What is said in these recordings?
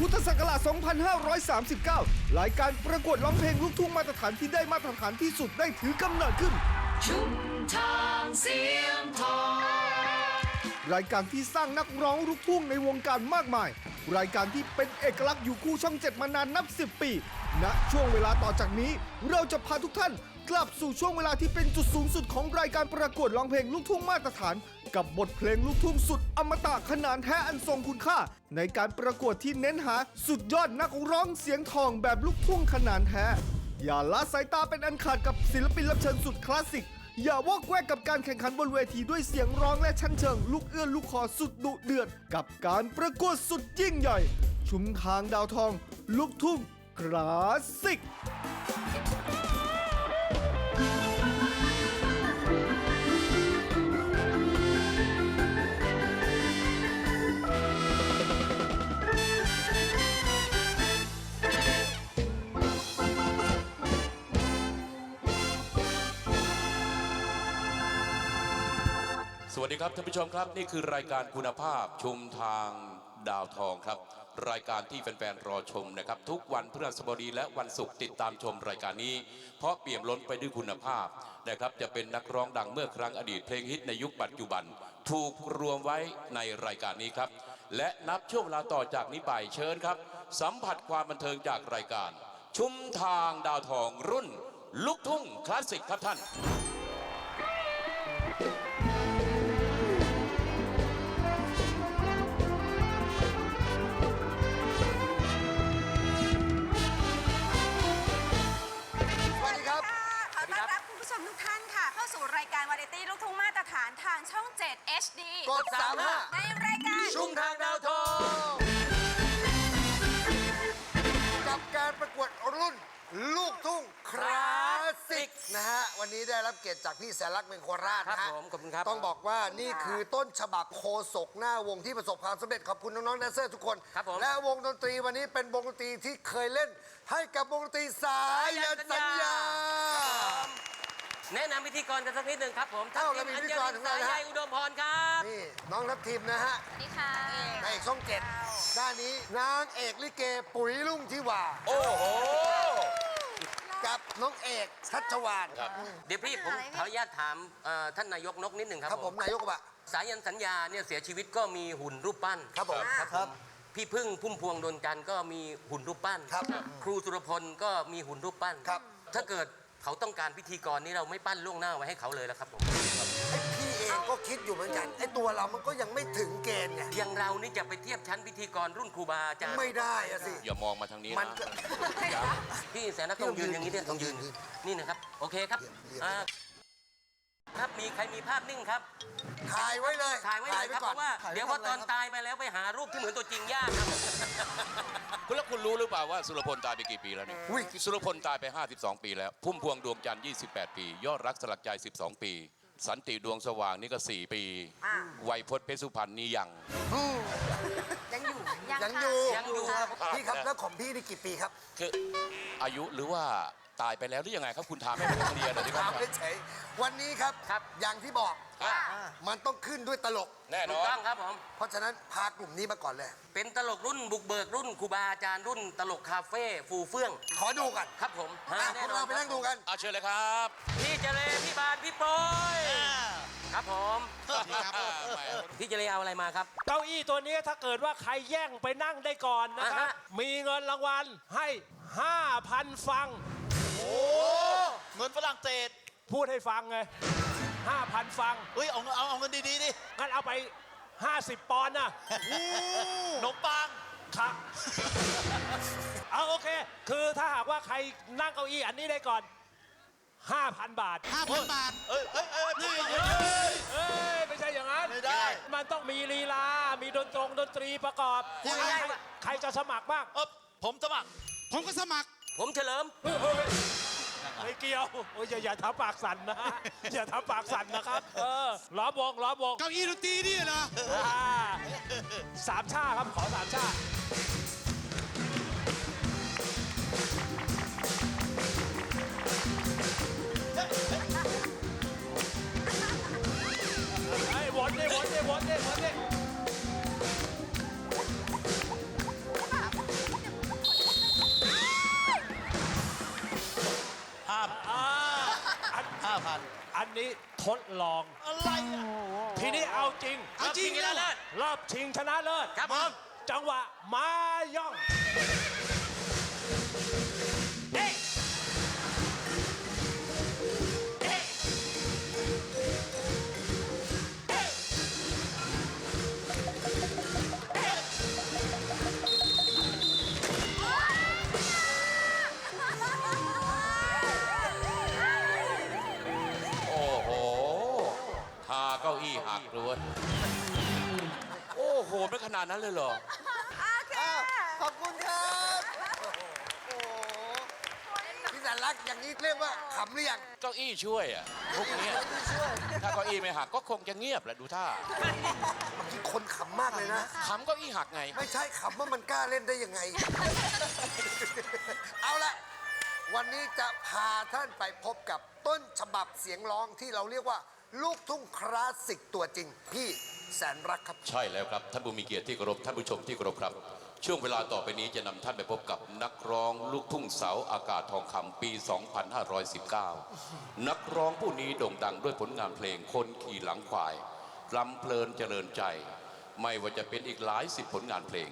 พุทธศักราช 2539 รายการประกวดร้องเพลงลูกทุ่งมาตรฐานที่ได้มาตรฐานที่สุดได้ถือกำเนิดขึ้น ชุมทางเสียงทอง รายการที่สร้างนักร้องลูกทุ่งในวงการมากมาย รายการที่เป็นเอกลักษณ์อยู่คู่ช่องเจ็ดมานานนับ 10 ปี ณ ช่วงเวลาต่อจากนี้ เราจะพาทุกท่าน กลับสู่ช่วงเวลาที่เป็นจุดสูงสุดของรายการประกวดร้องเพลงลูกทุ่งมาตรฐาน กับบทเพลงลูกทุ่งสุดอมตะขนานแท้อันทรงคุณค่า ในการประกวดที่เน้นหาสุดยอดนักร้องเสียงทองแบบลูกทุ่งขนานแท้ อย่าละสายตาเป็นอันขาดกับศิลปินรับเชิญสุดคลาสสิก อย่าวอกแวกกับการแข่งขันบนเวทีด้วยเสียงร้องและชั้นเชิง ลูกเอื้อนลูกคอสุดดุเดือด กับการประกวดสุดยิ่งใหญ่ ชุมทางดาวทอง ลูกทุ่งคลาสสิก วัสดีครับท่านผู้ชมครับ นี่คือรายการคุณภาพชุมทางดาวทองครับ รายการที่แฟนๆรอชมนะครับ ทุกวันพฤหัสบดีและวันศุกร์ติดตามชมรายการนี้ เพราะเปี่ยมล้นไปด้วยคุณภาพนะครับจะเป็นนักร้องดังเมื่อครั้งอดีตเพลงฮิตในยุคปัจจุบัน ถูกรวมไว้ในรายการนี้ครับ และนับช่วงเวลาต่อจากนี้ไปเชิญครับ สัมผัสความบันเทิงจากรายการ ชุมทางดาวทองรุ่น ลูกทุ่งคลาสสิกครับท่าน การวาไรตี้ลูกทุ่งมาตรฐานทางช่อง 7 HD กด35 ในรายการ ชุมทางดาวทองกับการประกวดรุ่นลูกทุ่งคลาสสิกนะฮะ วันนี้ได้รับเกียรติจากพี่แสนรักเมืองโคราชนะครัฮะบผมขอบคุณครับต้องบอกว่านี่คือต้นฉบับโคศกหน้าวงที่ประสบความสำเร็จขอบคุณน้องๆแดนเซอร์ทุกคน ครับผม และวงดนตรีวันนี้เป็นวงดนตรีที่เคยเล่น ให้กับวงดนตรีสายยันสัญญา แนะนำพิธีกรกันสักนิดหนึ่งครับผมเอ้าเรามีพิธีกรของเราสายนะฮะใยอุดมพรครับ นี่น้องทัพทีมนะฮะสวัสดีค่ะนางเอกช่องเจ็ดด้านนี้นางเอกลิเกปุ๋ยลุ่งทิวา โอ้โห กับน้องเอกชัชวานเดี๋ยวพี่ผมขออนุญาตถามเอ่อท่านนายกนกนิดหนึ่งครับครับผมนายกบะ สายันสัญญาเนี่ยเสียชีวิตก็มีหุ่นรูปปั้นครับผมครับผมพี่พึ่งพุ่มพวงดวงจันทร์ก็มีหุ่นรูปปั้นครับครูสุรพลก็มีหุ่นรูปปั้นครับ ถ้าเกิด เขาต้องการพิธีกรนี่เราไม่ปั้นล่วงหน้าไว้ให้เขาเลยแล้วครับผมไอ้พี่เองก็คิดอยู่เหมือนกันไอ้ตัวเรามันก็ยังไม่ถึงเกณฑ์ไงอย่างเรานี่จะไปเทียบชั้นพิธีกรรุ่นครูบาอาจารย์ไม่ได้อะสิอย่ามองมาทางนี้มันนะก็ พี่แสนนักต้องยืนอย่างนี้เนี่ยต้องยืนยืนนี่นะครับ โอเคครับเยี่ยมเยี่ยมอ่า ครับมีใครมีภาพนิ่งครับ ถ่ายไว้เลยถ่ายไว้เลยครับก่เพราะว่า ถ่ไเดี๋ยวพอตอนทำะไรครับตายไปแล้วไปหารูปที่เหมือนตัวจริงยากครับ คุณแล้วคุณรู้หรือเปล่าว่าสุรพลตายไปกี่ปีแล้วนี่อุ้ยสุรพลตายไป 52 ปีแล้ว พุ่มพวงดวงจันทร์ 28 ปี ยอดรักสลักใจ 12 ปี สันติดวงสว่างนี่ก็ 4 ปีไวยพจน์เพชรสุพรรณนี่ยัง ยังอยู่ ยัยังงค่ะอยู่ยังอยู่ ครับพี่ครับแล้วของพี่นี่กี่ปีครับ คืออายุหรือว่า ตายไปแล้วหรือยังไงครับคุณถามให้ผมเคลียร์หน่อยดีกว่าถามครับ เฉยๆวันนี้ครับ ครับ อย่างที่บอกอะมันต้องขึ้นด้วยตลก แน่ถูนกอนต้องครับผม เพราะฉะนั้นพากลุ่มนี้มาก่อนเลย เป็นตลกรุ่นบุกเบิกรุ่นครูบาอาจารย์รุ่นตลกคาเฟ่ฟูเฟื่อง ขอดูกันครับผมอะฮะพแน่วกนอเรานไปนั่งดูกัน อาเชิญเลยครับพี่เจเลพี่บานพี่โปรยครับผมแหม พี่เจเลเอาอะไรมาครับ เก้าอี้ตัวนี้ถ้าเกิดว่าใครแย่งไปนั่งได้ก่อนนะครับ อ่าฮะ มีเงินรางวัลให้ 5,000 ฟัง เงินฝรั่งเศสพูดให้ฟังไง5,000ฟัง เฮ้ยเอาเอาเอาเงินดีๆดิงั้นเอาไป 50 ปอนด์นะขนมปัง ครับเอาโอเค คือถ้าหากว่าใครนั่งเก้าอี้อันนี้ได้ก่อน 5,000 บาท5,000บาท เอ้ยเอ้ยเอ้ยนี่เอ้ย ไม่ใช่อย่างนั้นไม่ได้ มันต้องมีลีลา มีดนตรงดนตรีประกอบพูดใครง่ายใครจะสมัครบ้าง เออผมสมัครผมก็สมัคร ผมเฉลิมเฮ้ยไม่เกี่ยวโอ้ยอย่าอย่าทำปากสั่นนะ อย่าทำปากสั่นนะครับ เออล้อมวงล้อมวงเก้าอี้ดนตรีนี่เหรออ่าสามชาครับขอสามชาไอ้ยวนดิวนดิวนดิวนดิ นี้ทดลอง อะไรอะ ทีนี้เอาจริง เอาจริงชนะเลิศรอบชิงชนะเลิศครับผม จังหวะมาย่อง ทาเก้าอี้หักเลยเว้ยโอ้โหไม่ขนาดนั้นเลยเหรออ้าวขอบคุณครับ โอ้โหพี่สันรักอย่างนี้เรียกว่าขำหรือยังเก้าอี้ช่วยอะพวกเนี้ยถ้าเก้าอี้ไม่หักก็คงจะเงียบแหละดูท่าเมื่อกี้คนขำมากเลยนะ ขำเก้าอี้หักไง ไม่ใช่ขำว่ามันกล้าเล่นได้ยังไง เอาละวันนี้จะพาท่านไปพบกับต้นฉบับเสียงร้องที่เราเรียกว่า ลูกทุ่งคลาสสิกตัวจริง พี่แสนรักครับ ใช่แล้วครับท่านผู้มีเกียรติที่เคารพท่านผู้ชมที่เคารพครับ ช่วงเวลาต่อไปนี้จะนำท่านไปพบกับนักร้องลูกทุ่งเสาอากาศทองคำปี 2519 นักร้องผู้นี้โด่งดังด้วยผลงานเพลงคนขี่หลังควายลำเพลินเจริญใจ ไม่ว่าจะเป็นอีกหลายสิบผลงานเพลง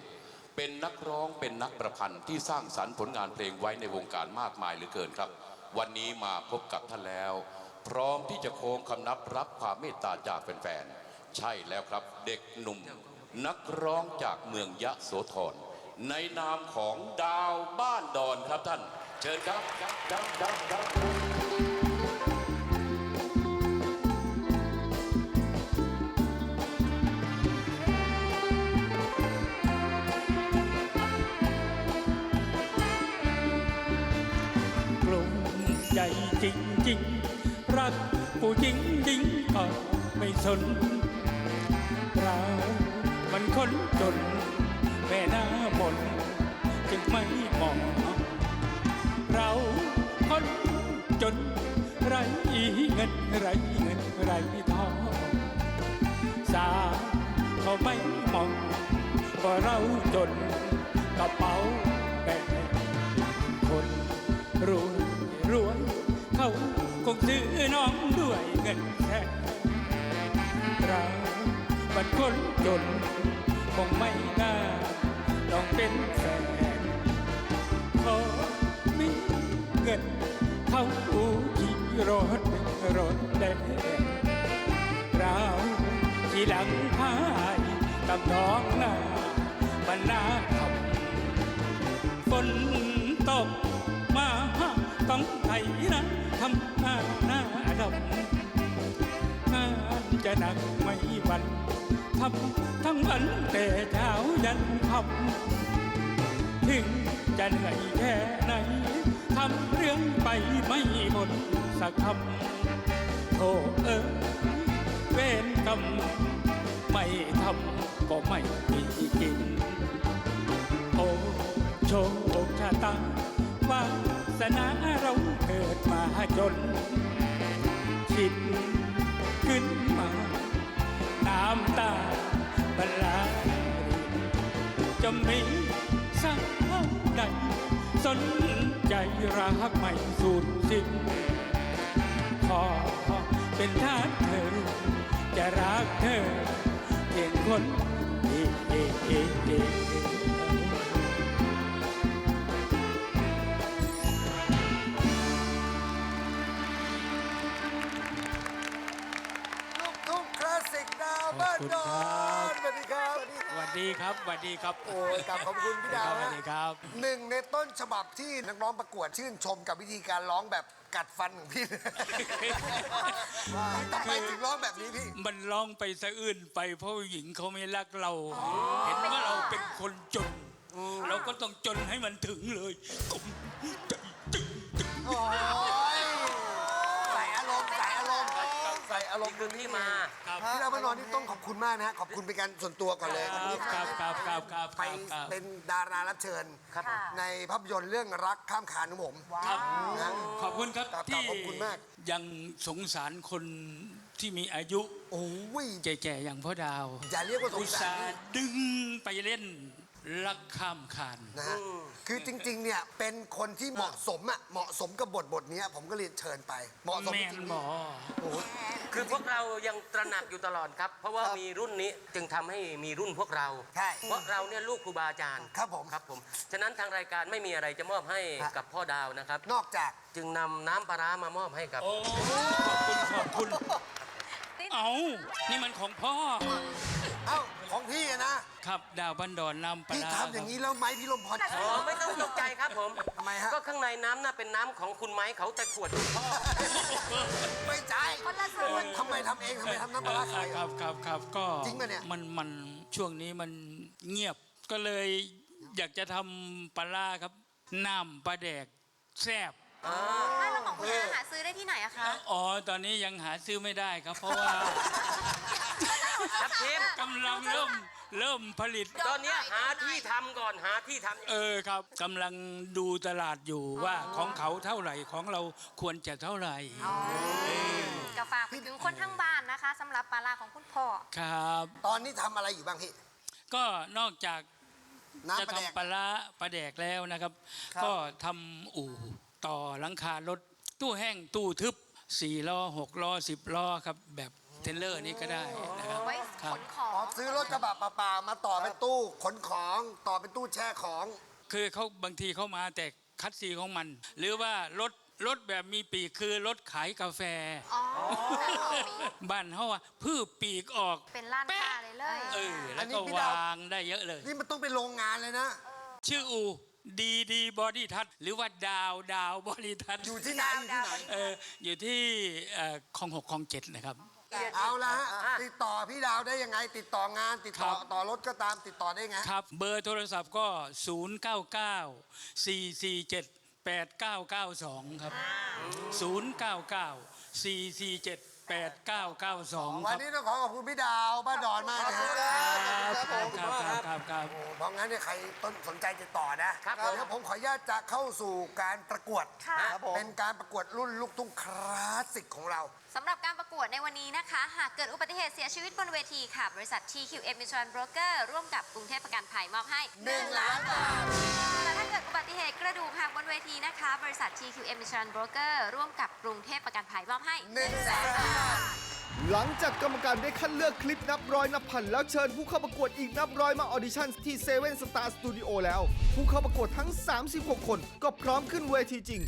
เป็นนักร้องเป็นนักประพันธ์ที่สร้างสรรค์ผลงานเพลงไว้ในวงการมากมายเหลือเกินครับ วันนี้มาพบกับท่านแล้ว พร้อมที่จะโค้งคำนับรับความเมตตาจากแฟนๆ ใช่แล้วครับเด็กหนุ่ม นักร้องจากเมืองยะโสธรในนามของดาวบ้านดอนครับท่าน เชิญครับครับดับดับกลุ่มใจจริงจริง รักผู้หญิงยิงก็ไม่สนเรามันคนจนแม่หน้ามนจึงไม่มองเราคนจนไรเงินไรเงินไรทองสาเขาไม่มองว่าะเราจนกระเป๋า ซื้อน้องด้วยเงินแค่เราบัดคนจนคงไม่น่าต้องเป็นแฟนขอมีเงินเขาอูขี่รถรถแดงเราที่หลังพายกับน้องหน้าบรรณาขับฝนตกมาต้องไถนะทำาหน้าดำงานจะหนักไม่วันทำทั้งวันแต่เช้ายันค่ำถึงจะเหนื่อยแค่ไหนทำเรื่องไปไม่หมดสักคำโธ่เออเวรกรรมไม่ทำก็ไม่มีกิน จน คิดขึ้นมาน้ำตาบลาจะมีสักเท่าใดสนใจรักไม่สูญสิ้นขอเป็นทาสเธอ จะรักเธอเพียงคนเดียวาวบ้านดอนสวัสดีครับสวัสดีครับสวัสดีครับโอ้ยกลับขอบคุณพี่ดาวสวัสนะดีครับ หนึ่งในต้นฉบับที่นักร้องประกวดชื่นชมกับวิธีการร้องแบบกัดฟันของพี่ทำไมถึงร้องแบบนี้พี่ มันร้องไปสะอื้นไปเพราะผู้หญิงเขาไม่รักเรา เห็นว่าเราเป็นคนจน เราก็ต้องจนให้มันถึงเลยกุมใจจึง โอ้ารมณ์คือที่มาพี่ดาวมานอนนี่ต้องขอบคุณมากนะฮะขอบคุณเป็นการส่วนตัวก่อนเลยขอบคุณครับครับครับครับไปครับ เป็นดารารับเชิญในภาพยนตร์เรื่องรักข้ามคานของผม ครับนะ ขอบคุณครับครับที่ขอบคุณมาก ยังสงสารคนที่มีอายุโอ้ยแก่ๆอย่างพ่อดาวอย่าเรียกว่าสอุงตสาส่ารห์ดึงไปเล่นรักข้ามคานนะฮะ คือจริงๆ เนี่ย เป็นคนที่เหมาะสมอะเหมาะสมกับบทบทเนี้ยผมก็เรียนเชิญไป เหมาะสมแมจนริงหมอ ๆโอ้โห คือพวกเรายังตระหนักอยู่ตลอดครับ เพราะว่าครับมีรุ่นนี้จึงทำให้มีรุ่นพวกเรา ใช่เพราะเราเนี่ยลูกครูบาอาจารย์ครับผมครับผมฉะนั้นทางรายการไม่มีอะไรจะมอบให้ฮะ กับพ่อดาวนะครับ นอกจาก จึงนำน้ำปลาร้ามามอบให้กับ โอ้ขอบคุณขอบคุณ เอานี่มันของพ่อ เอ้า ของพี่อะนะ ครับดาวบันดอนนำปลาพี่ร้าทำอย่างนี้แล้วไหมพี่ลมพรอ๋อไม่ต้องตกใจครับผม ทำไมฮะก็ข้างในน้ำน่ะเป็นน้ำของคุณไม้เขาแต่ขวดคุณพ่อไม่ใช่คนละสูตรทำไมทำเองทำไมทำน้ำปลาร้าขาย ครับครับครับก็จริงปะเนี่ย มันมันช่วงนี้มันเงียบก็เลยอยากจะทำปลาร้าครับน้ำปลาแดกแซ่บไม่แล้วของคุณอาหาซื้อได้ที่ไหนอะคะ อ๋อ ตอนนี้ยังหาซื้อไม่ได้ครับ เพราะว่า ครับทีมกำลังเริ่มเริ่มผลิต ตอนเนี้ยหาที่ทำก่อนหาที่ทำเออครับกำลังดูตลาดอยู่ว่าของเขาเท่าไหร่ของเราควรจะเท่าไหร่กาฝากไปถึงคนทั้งบ้านนะคะสำหรับปลาร้าของคุณพ่อ ครับ ตอนนี้ทำอะไรอยู่บ้างพี่ ก็นอกจากน้ำจะปลาแดก ทำปลาร้าปลาแดกแล้วนะครับ ครับ ก็ทำอู่ต่อหลังคารถตู้แห้งตู้ทึบ4ล้อ6ล้อ10ล้อครับ แบบ เทรลเลอร์นี้ก็ได้นะครับไว้คขรับ นของอ๋อซื้อรถกระบะเปล่าๆมาต่อเป็นตู้ขนของต่อเป็นตู้แช่ของ คือเขาบางทีเขามาแต่คัดซีของมัน หรือว่ารถรถแบบมีปีกคือรถขายกาแฟ อ๋อบ้านเขาว่าพืชปีกออกเป็นร้านค้าเลยเลย เอออัแล้วนนี้ก็พี่ดาว วางได้เยอะเลย นี่มันต้องเป็นโรงงานเลยนะ ชื่ออูดีดีบอดี้ทัชหรือว่าดาวดาวบอดี้ทัชอยู่ที่ไหนอยู่ที่ไหน เอออยู่ที่เอ่อคลองหกคลองเจ็ดนะครับ เอาละฮะติดต่อพี่ดาวได้ยังไง ติดต่องานติดต่อครับ ต่อรถก็ตามติดต่อได้ไงครับ เบอร์โทรศัพท์ก็ 0 9 9 4 4 7 8 9 9 2 ครับ 0 9 9 4 4 7 8 9 9 2 ควันรับนี้ต้องขอขอบคุณพี่ดาวบ้านดอนมากนะฮะครับครับครับครับโอ้เพราะงั้นเนี่ยใครต้นสนใจติดต่อนะครับเดี๋ยวผมขออนุญาตจะเข้าสู่การประกวด ค่ะเป็นการประกวดรุ่นลูกทุ่งคลาสสิกของเราสำหรับการประกวดในวันนี้นะคะ หากเกิดอุบัติเหตุเสียชีวิตบนเวทีค่ะ บริษัท TQM Insurance Broker ร่วมกับกรุงเทพประกันภัยมอบให้1ล้านบาทแต่ถ้าเกิดอุบัติเหตุกระดูกหักบนเวทีนะคะ บริษัท TQM Insurance Broker ร่วมกับกรุงเทพประกันภัยมอบให้1แสนบาทหลังจากกรรมการได้คัดเลือกคลิปนับร้อยนับพัน แล้วเชิญผู้เข้าประกวดอีกนับร้อยมาออดิชั่นที่เซเว่นสตาร์สตูดิโอแล้ว ผู้เข้าประกวดทั้ง 36 คนก็พร้อมขึ้นเวทีจริง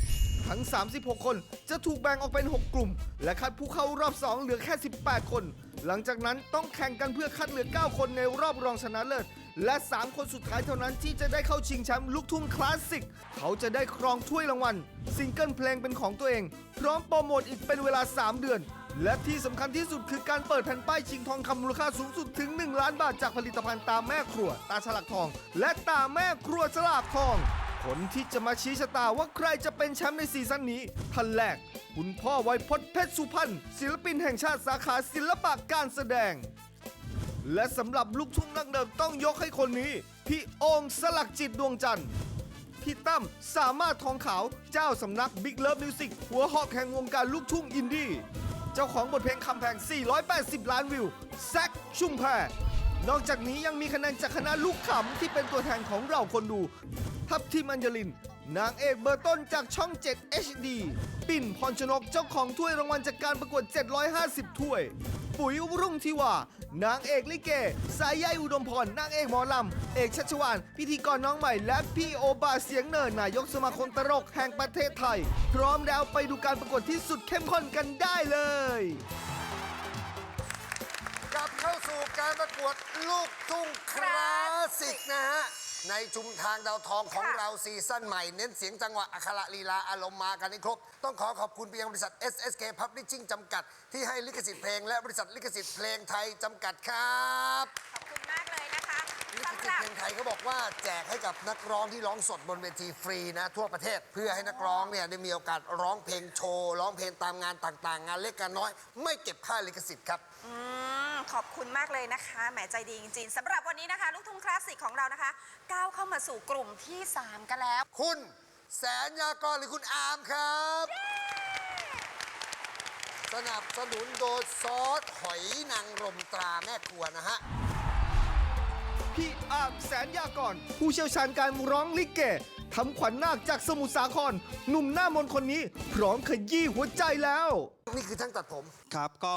ทั้ง 36 คนจะถูกแบ่งออกเป็น 6 กลุ่ม และคัดผู้เข้ารอบ 2 เหลือแค่ 18 คน หลังจากนั้นต้องแข่งกันเพื่อคัดเหลือ 9 คนในรอบรองชนะเลิศ และ 3 คนสุดท้ายเท่านั้นที่จะได้เข้าชิงแชมป์ลูกทุ่งคลาสสิก เขาจะได้ครองถ้วยรางวัลซิงเกิลเพลงเป็นของตัวเอง พร้อมโปรโมทอีกเป็นเวลา 3 เดือน และที่สำคัญที่สุดคือการเปิดแผ่นป้ายชิงทองคำมูลค่าสูงสุดถึง 1 ล้านบาทจากผลิตภัณฑ์ตาแม่ครัว ตาฉลากทอง และตาแม่ครัวฉลากทอง คนที่จะมาชี้ชะตาว่าใครจะเป็นแชมป์ในซีซั่นนี้ท่านแรก คุณพ่อไวยพจน์เพชรสุพรรณศิลปินแห่งชาติสาขาศิลปะการแสดง และสำหรับลูกทุ่งนักเดิมต้องยกให้คนนี้ พี่องค์สลักจิตดวงจันทร์พี่ตั้มสามารถทองขาวเจ้าสำนัก Big Love Music หัวหอกแห่งวงการลูกทุ่งอินดี้เจ้าของบทเพลงคำแพง 480 ล้านวิวแซคชุมแพร นอกจากนี้ยังมีคะแนนจากคณะลูกขำที่เป็นตัวแทนของเราคนดู ทัพทีมอัญญลิน นางเอกเบอร์ต้นจากช่อง 7 HD ปิ่นพรชนกเจ้าของถ้วยรางวัลจากการประกวด 750 ถ้วย ปุ๋ยรุ่งทิวานางเอกลิเก สายใยอุดมพร นางเอกหมอลำ เอกชัชวาน พิธีกรน้องใหม่ และพี่โอบาเสียงเนินนายกสมาคมตลกแห่งประเทศไทย พร้อมแล้วไปดูการประกวดที่สุดเข้มข้นกันได้เลย สู่การประกวดลูกทุ่งคลาสสิกนะฮะ ในชุมทางดาวทองของเราซีซั่นใหม่ เน้นเสียงจังหวะอัคระลีลาอารมณ์มากันให้ครบ ต้องขอขอบคุณไปยังบริษัท SSK Publishing จำกัด ที่ให้ลิขสิทธิ์เพลง และบริษัทลิขสิทธิ์เพลงไทยจำกัดครับขอบคุณมากเลยนะคะลิขสำสิหทรับธิ์เพลงไทยเขาบอกว่าแจกให้กับนักร้องที่ร้องสดบนเวทีฟรีนะ ทั่วประเทศเพื่อให้นักร้องเนี่ยได้มีโอกาสร้องเพลงโชว์ร้องเพลงตามงานต่างๆ งานเล็กงานน้อย ไม่เก็บค่าลิขสิทธิ์ครับอืม ขอบคุณมากเลยนะคะแหมใจดีจริงๆสำหรับวันนี้นะคะ ลูกทุ่งคลาสสิกของเรานะคะ ก้าวเข้ามาสู่กลุ่มที่ 3 กันแล้ว คุณแสนยากรหรือคุณอาร์มครับ สนับสนุนโดยซอสหอยนางรมตราแม่ครัวนะฮะ พี่อามแสนยากร ผู้เชี่ยวชาญการร้องลิเก ทำขวัญนาคจากสมุทรสาคร หนุ่มหน้ามนต์คนนี้พร้อมขยี้หัวใจแล้ว นี่คือช่างตัดผม ครับก็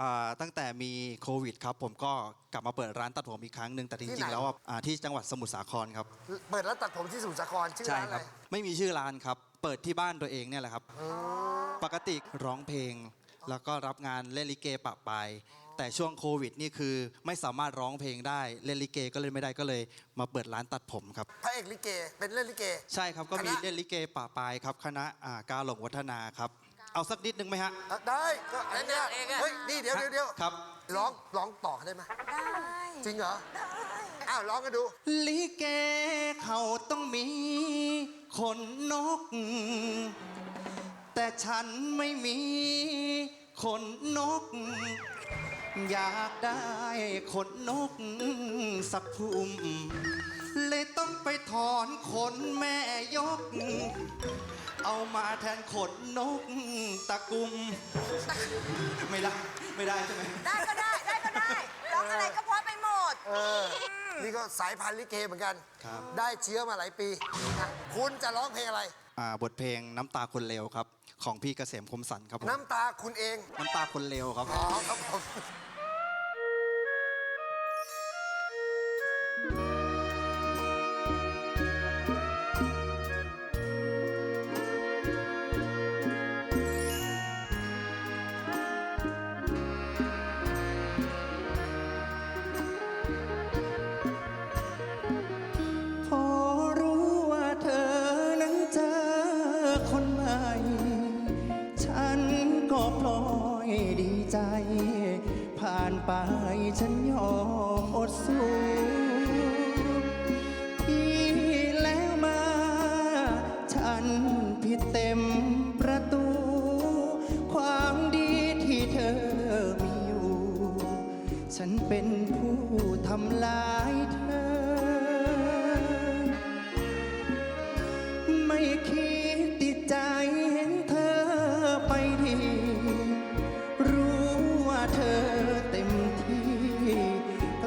อ่าตั้งแต่มีโควิดครับผมก็กลับมาเปิดร้านตัดผมอีกครั้งหนึ่งแต่จที่ริงไหนๆแล้วอะอ่าที่จังหวัดสมุทรสาครครับ เปิดร้านตัดผมที่สมุทรสาครชื่อใช่ร้านอะคไรรับไม่มีชื่อร้านครับ เปิดที่บ้านตัวเองเนี่ยแหละครับ ปกติร้องเพลง แล้วก็รับงานเล่นลิเกปะปาย แต่ช่วงโควิดนี่คือไม่สามารถร้องเพลงได้เล่นลิเกก็เล่นไม่ได้ก็เลยมาเปิดร้านตัดผมครับ พระเอกลิเก เป็นเล่นลิเก ใช่ครับก็มีคณะ เล่นลิเกปะปายครับคณะอ่ากาหลงวัฒนาครับ เอาสักนิดนึงไหมฮะอะได้ก็อันเนี้ยเองอะ เฮ้ยนี่เดี๋ยวเดี๋ยวเดี๋ยวครับ ร้องร้องต่อได้ไหมได้จริงเหรออ้าวร้องกันดู ลิเกเขาต้องมีขนนก แต่ฉันไม่มีขนนก อยากได้ขนนกสักพุ่มเลยต้องไปถอนขนแม่ยก เอามาแทนขนนกตะกุม ไม่ได้ไม่ได้ใช่ไหมได้ก็ได้ได้ก็ได้ร้องอะไรก็เพราะไปหมด เออ นี่ก็สายพันธุ์ลิเกเหมือนกัน ครับ ได้เชื้อมาหลายปีอะคุณจะร้องเพลงอะไร อ่าบทเพลงน้ำตาคนเลวครับ ของพี่เกษมคมสันครับผมน้ำตาคุณเอง น้ำตาคนเลวครับ อ๋อครับผม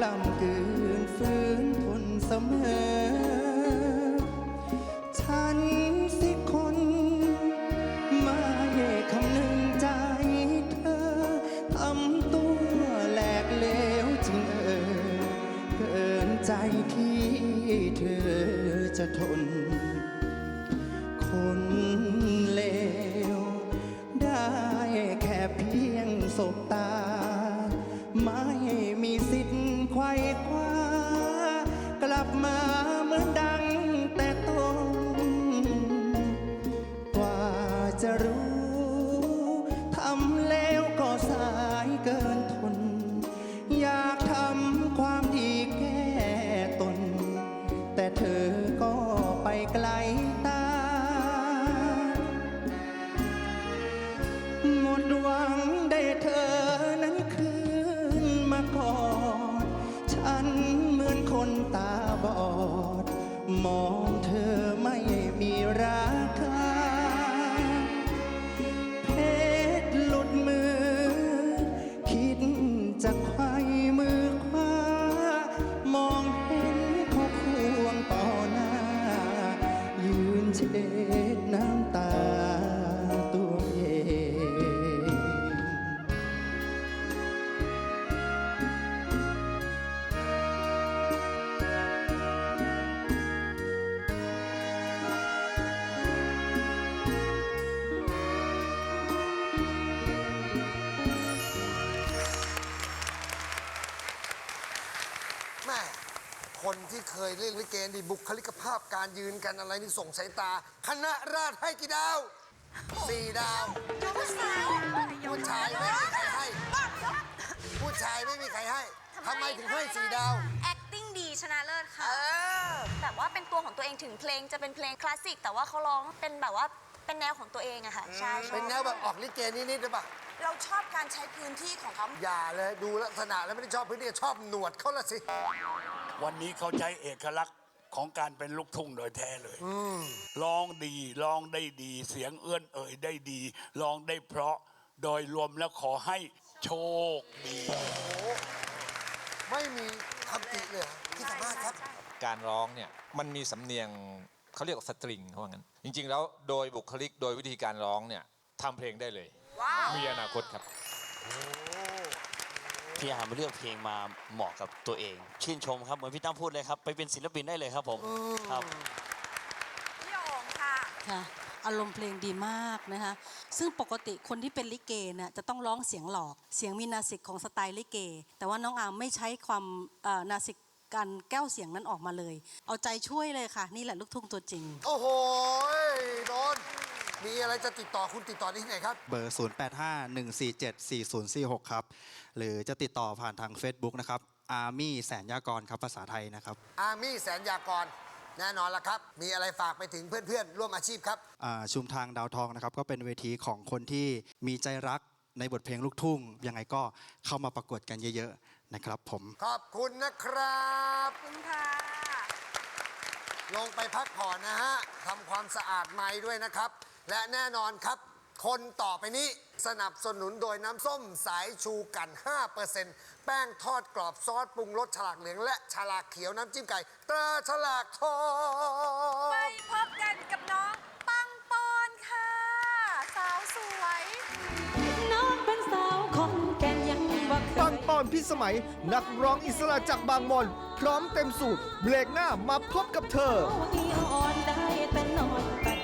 กล้ำกืนฟื้นทนเสมอ บุคลิกภาพการยืนกันอะไรนี่ส่งสายตา คณะราษฎรให้กี่ดาวสี่ดาว ผู้ชายผู้ชายไม่มีใครให้ ผู้ชายไม่มีใครให้ทำไมถึงให้สี่ดาว acting ดีชนะเลิศค่ะเออแบบว่าเป็นตัวของตัวเองถึงเพลงจะเป็นเพลงคลาสสิก แต่ว่าเขาร้องเป็นแบบว่าเป็นแนวของตัวเองอะค่ะ ใช่ชอบเป็นแนวแบบออกลิเกนิดๆหรือเปล่าเราชอบการใช้พื้นที่ของเขาอย่าเลยดูลักษณะแล้วไม่ได้ชอบพื้นที่ชอบหนวดเขาละสิ วันนี้เขาใช้เอกลักษณ์ ของการเป็นลูกทุ่งโดยแท้เลยร้องดีร้องได้ดี เสียงเอื้อนเอ่ยได้ดีร้องได้เพราะโดยรวมแล้วขอให้โชคดี ไม่มีคำติเลยเหรอพี่สามารถครับ การร้องเนี่ยมันมีสำเนียงเขาเรียกว่าสตริงเขาว่างั้น จริง ๆ แล้วโดยบุคลิกโดยวิธีการร้องเนี่ยทำเพลงได้เลยว้าวมีอนาคตครับ พี่อาร์มเลือกเพลงมาเหมาะกับตัวเอง ชื่นชมครับเหมือนพี่ตั้มพูดเลยครับไปเป็นศิลปินได้เลยครับผมครับพี่โอ่งค่ะค่ะ อารมณ์เพลงดีมากนะคะ ซึ่งปกติคนที่เป็นลิเกเนี่ยจะต้องร้องเสียงหลอก เสียงมีนาสิกของสไตล์ลิเก แต่ว่าน้องอาร์มไม่ใช้ความเอ่อนาสิกการแก้วเสียงนั้นออกมาเลย เอาใจช่วยเลยค่ะ นี่แหละลูกทุ่งตัวจริง โอ้โหโดน มีอะไรจะติดต่อคุณติดต่อได้ที่ไหนครับ เบอร์ 0851474046 ครับ หรือจะติดต่อผ่านทาง Facebook นะครับ อาร์มี่แสนยากรครับภาษาไทยนะครับ อาร์มี่แสนยากร แน่นอนละครับ มีอะไรฝากไปถึงเพื่อนๆ ร่วมอาชีพครับ อ่าชุมทางดาวทองนะครับ ก็เป็นเวทีของคนที่มีใจรักในบทเพลงลูกทุ่ง ยังไงก็เข้ามาประกวดกันเยอะๆ นะครับผม ขอบคุณนะครับ คุณค่ะ ลงไปพักผ่อนนะฮะทำความสะอาดไม้ด้วยนะครับ และแน่นอนครับ คนต่อไปนี้สนับสนุนโดยน้ำส้มสายชูกัน 5%แป้งทอดกรอบซอสปรุงรสฉลากเหลือง และฉลากเขียวน้ำจิ้มไก่ตราฉลากทองไปพบกันกับน้องปังปอนค่ะ สาวสวย น้องเป็นสาวคนแก่นยังบ่เคปังปอนพิสมัย นักร้องอิสระจากบางมอน พร้อมเต็มสูตรเบรกหน้ามาพบกับเธออีอ่อนได้แต่นอน